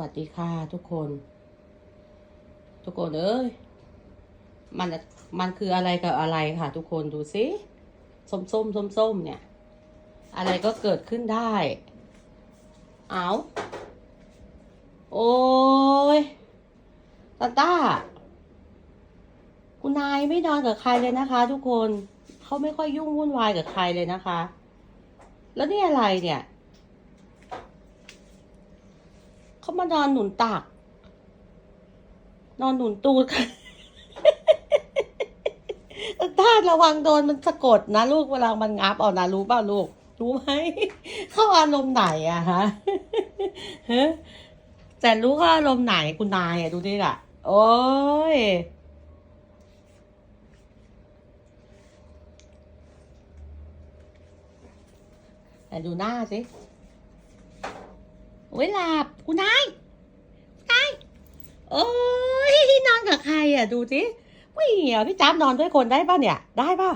สวัสดีค่ะทุกคน ทุกคนเอ้ยมันมันคืออะไรกับอะไรค่ะ ทุกคนดูสิส้มส้มส้มส้มเนี่ย อะไรก็เกิดขึ้นได้ เอาโอ้ยตาตาคุณนายไม่นอนกับใครเลยนะคะ ทุกคนเขาไม่ค่อยยุ่งวุ่นวายกับใครเลยนะคะ แล้วนี่อะไรเนี่ย เขามานอนหนุนตัก นอนหนุนตูดค่ะต้าระวังโดนมันสะกดนะลูกเวลามันงับเอานะรู้เปล่าลูก รู้ไหมเข้าอารมณ์ไหนอะฮะฮะแต่รู้เข้าอารมณ์ไหนคุณนายอะดูดิล่ะ โอ้ยแต่ดูหน้าสิ โอ้ยหลับคุณนายนายโอ้ยนอนกับใครอะ ดูสิวิ่งอะพี่จ๊าบนอนด้วยคนได้ป่ะเนี่ย ได้ป่ะ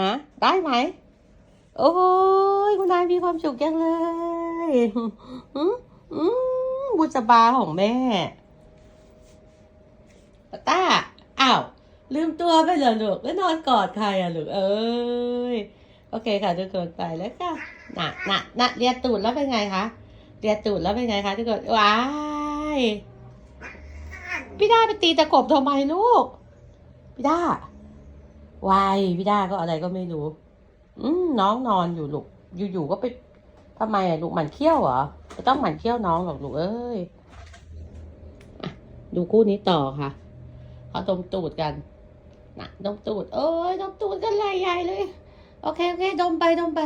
ฮะได้ไหม โอ้ยคุณนายมีความสุขจังเลยอืมอืมบุษบาของแม่ต้าอ้าวลืมตัวไปเหรอลูกแล้วนอนกอดใครอะลูกเอ้ยโอเคค่ะทุกคนไปแล้วค่ะน่ะน่ะน่ะเรียนตูดแล้วเป็นไงคะ รียตูดแล้วเป็นไงคะทุกคนว้ายพี่ด้าไปตีตะกบทำไมลูก พี่ด้าวายพี่ด้าก็อะไรก็ไม่รู้ อืมน้องนอนอยู่ลูกอยู่ๆก็ไปทำไมอะลูกหมันเขี้ยวเหรอไม่ต้องหมันเขี้ยวน้องหรอกลูกเอ้ยดูคู่นี้ต่อค่ะเขาดมตูดกันนะดมตูด เอ้ยดมตูดกันลายใหญ่เลย โอเคโอเคดมไปดมไป